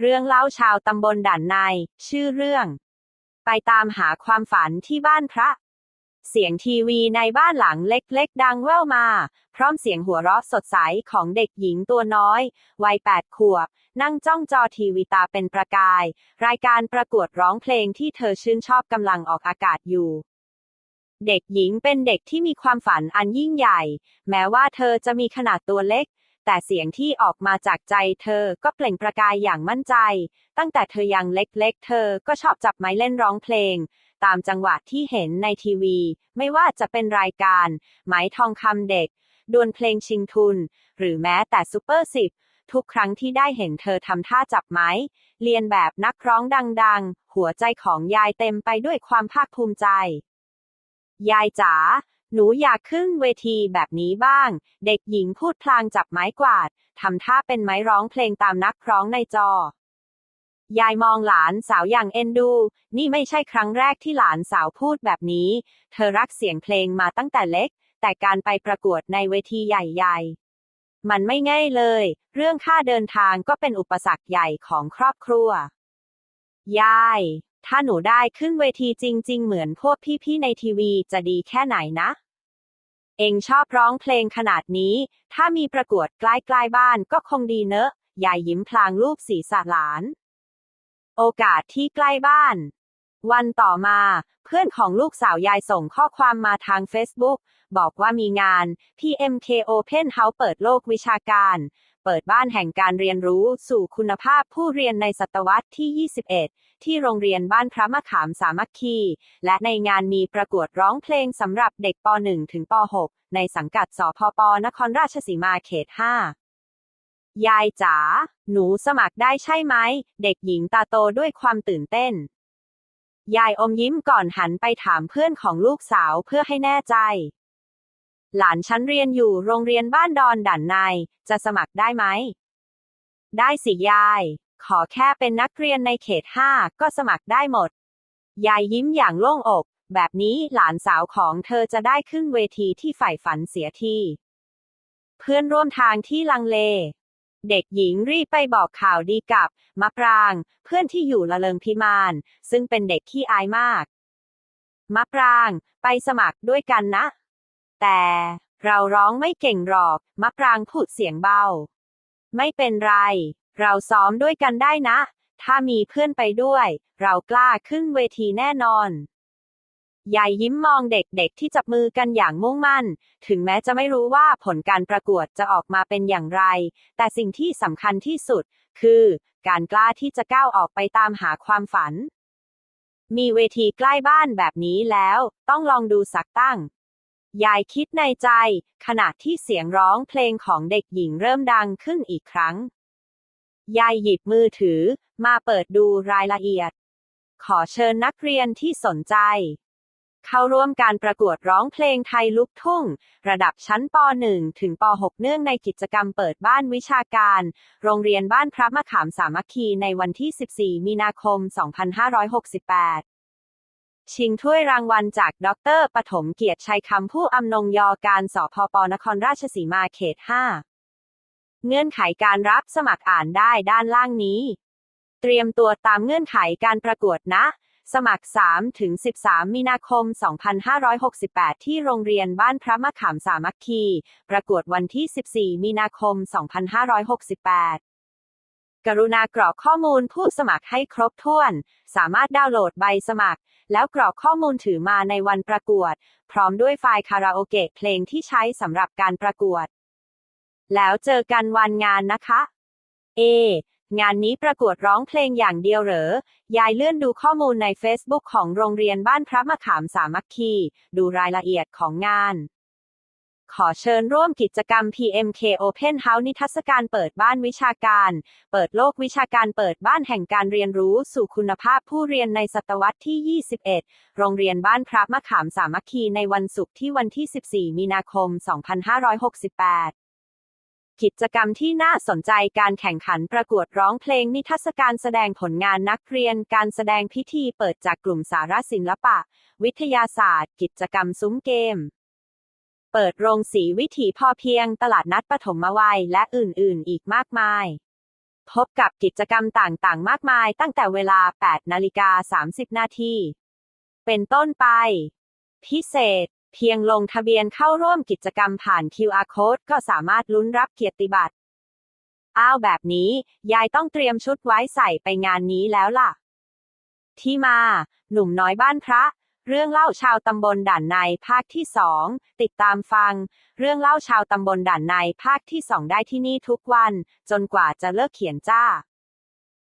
เรื่องเล่าชาวตำบลด่านใน ชื่อเรื่อง ไปตามหาความฝันที่บ้านพระ เสียงทีวีในบ้านหลังเล็กๆ ดังแว่วมา พร้อมเสียงหัวเราะสดใสของเด็กหญิงตัวน้อย วัยแปดขวบ นั่งจ้องจอทีวีตาเป็นประกาย รายการประกวดร้องเพลงที่เธอชื่นชอบกำลังออกอากาศอยู่เด็กหญิงเป็นเด็กที่มีความฝันอันยิ่งใหญ่ แม้ว่าเธอจะมีขนาดตัวเล็ก แต่เสียงที่ออกมาจากใจเธอก็เปล่งประกายอย่างมั่นใจ ตั้งแต่เธอยังเล็กๆ เธอก็ชอบจับไม้เล่นร้องเพลง ตามจังหวะที่เห็นในทีวี ไม่ว่าจะเป็นรายการไหมทองคำเด็ก ดวลเพลงชิงทุน หรือแม้แต่ซูเปอร์สิบทุกครั้งที่ได้เห็นเธอทำท่าจับไม้ เรียนแบบนักร้องดัง ๆ หัวใจของยายเต็มไปด้วยความภาคภูมิใจ ยายจ๋า หนูอยากขึ้นเวทีแบบนี้บ้าง เด็กหญิงพูดพลางจับไม้กวาด ทำท่าเป็นไม้ร้องเพลงตามนักร้องในจอ ยายมองหลานสาวอย่างเอ็นดู นี่ไม่ใช่ครั้งแรกที่หลานสาวพูดแบบนี้ เธอรักเสียงเพลงมาตั้งแต่เล็ก แต่การไปประกวดในเวทีใหญ่ๆ มันไม่ง่ายเลย เรื่องค่าเดินทางก็เป็นอุปสรรคใหญ่ของครอบครัว ยาย ถ้าหนูได้ขึ้นเวทีจริง ๆ เหมือนพวกพี่ๆในทีวีจะดีแค่ไหนนะ เองชอบร้องเพลงขนาดนี้ ถ้ามีประกวดใกล้ๆบ้านก็คงดีเนอะยายยิ้มพลางรูปศีรษะหลาน โอกาสที่ใกล้บ้าน วันต่อมา เพื่อนของลูกสาวยายส่งข้อความมาทาง Facebook บอกว่ามีงาน PMK Open House เปิดโลกวิชาการ เปิดบ้านแห่งการเรียนรู้สู่คุณภาพผู้เรียนในศตวรรษที่ 21 ที่โรงเรียนบ้านพระมะขามสามัคคี และในงานมีประกวดร้องเพลงสำหรับเด็กป .1 ถึงป .6 ในสังกัดสพปนครราชสีมาเขต 5ยายจ๋า หนูสมัครได้ใช่ไหม เด็กหญิงตาโตด้วยความตื่นเต้น ยายอมยิ้มก่อนหันไปถามเพื่อนของลูกสาวเพื่อให้แน่ใจ หลานฉันเรียนอยู่โรงเรียนบ้านดอนด่านใน จะสมัครได้ไหม ได้สิยาย ขอแค่เป็นนักเรียนในเขต5ก็สมัครได้หมด ยายยิ้มอย่างโล่งอก แบบนี้หลานสาวของเธอจะได้ขึ้นเวทีที่ใฝ่ฝันเสียที เพื่อนร่วมทางที่ลังเล เด็กหญิงรีบไปบอกข่าวดีกับมะปราง เพื่อนที่อยู่ละเลิงพิมาน ซึ่งเป็นเด็กขี้อายมากมะปราง ไปสมัครด้วยกันนะ แต่เราร้องไม่เก่งหรอก มะปรางพูดเสียงเบา ไม่เป็นไร เราซ้อมด้วยกันได้นะ ถ้ามีเพื่อนไปด้วย เรากล้าขึ้นเวทีแน่นอนยายยิ้มมองเด็กๆที่จับมือกันอย่างมุ่งมั่น ถึงแม้จะไม่รู้ว่าผลการประกวดจะออกมาเป็นอย่างไร แต่สิ่งที่สำคัญที่สุด คือ การกล้าที่จะก้าวออกไปตามหาความฝัน มีเวทีใกล้บ้านแบบนี้แล้ว ต้องลองดูสักตั้ง ยายคิดในใจ ขณะที่เสียงร้องเพลงของเด็กหญิงเริ่มดังขึ้นอีกครั้ง ยายหยิบมือถือ มาเปิดดูรายละเอียด ขอเชิญนักเรียนที่สนใจ เข้าร่วมการประกวดร้องเพลงไทยลูกทุ่ง ระดับชั้นป .1 ถึงป .6 เนื่องในกิจกรรมเปิดบ้านวิชาการ โรงเรียนบ้านพระมะขามสามัคคีในวันที่ 14 มีนาคม 2568 ชิงถ้วยรางวัลจาก ดรปฐมเกียรติชัยคำผู้อำนงยอการสพปนครราชสีมาเขต 5 เงื่อนไขการรับสมัครอ่านได้ด้านล่างนี้ เตรียมตัวตามเงื่อนไขการประกวดนะ สมัคร 3 ถึง 13 มีนาคม 2568 ที่โรงเรียนบ้านพระมะขามสามัคคี ประกวดวันที่ 14 มีนาคม 2568 กรุณากรอกข้อมูลผู้สมัครให้ครบถ้วน สามารถดาวน์โหลดใบสมัคร แล้วกรอกข้อมูลถือมาในวันประกวด พร้อมด้วยไฟล์คาราโอเกะเพลงที่ใช้สำหรับการประกวด แล้วเจอกันวันงานนะคะ เองานนี้ประกวดร้องเพลงอย่างเดียวเหรอ ยายเลื่อนดูข้อมูลใน Facebook ของโรงเรียนบ้านพระมะขามสามัคคี ดูรายละเอียดของงาน ขอเชิญร่วมกิจกรรม PMK Open House นิทรรศการเปิดบ้านวิชาการ เปิดโลกวิชาการเปิดบ้านแห่งการเรียนรู้สู่คุณภาพผู้เรียนในศตวรรษที่ 21 โรงเรียนบ้านพระมะขามสามัคคีในวันศุกร์ที่วันที่ 14 มีนาคม 2568กิจกรรมที่น่าสนใจการแข่งขันประกวดร้องเพลงนิทรรศการแสดงผลงานนักเรียน การแสดงพิธีเปิดจากกลุ่มสารศิลปะ วิทยาศาสตร์ กิจกรรมซุ้มเกม เปิดโรงสีวิถีพอเพียงตลาดนัดปฐมวัยและอื่นๆ อีกมากมาย พบกับกิจกรรมต่างๆ มากมายตั้งแต่เวลา 8 นาฬิกา 30 นาทีเป็นต้นไป พิเศษ เพียงลงทะเบียนเข้าร่วมกิจกรรมผ่าน QR Code ก็สามารถลุ้นรับเกียรติบัตรอ้าวแบบนี้ ยายต้องเตรียมชุดไว้ใส่ไปงานนี้แล้วล่ะ ที่มา หนุ่มน้อยบ้านพระ เรื่องเล่าชาวตำบลด่านในภาคที่สองติดตามฟัง เรื่องเล่าชาวตำบลด่านในภาคที่สองได้ที่นี่ทุกวัน จนกว่าจะเลิกเขียนจ้า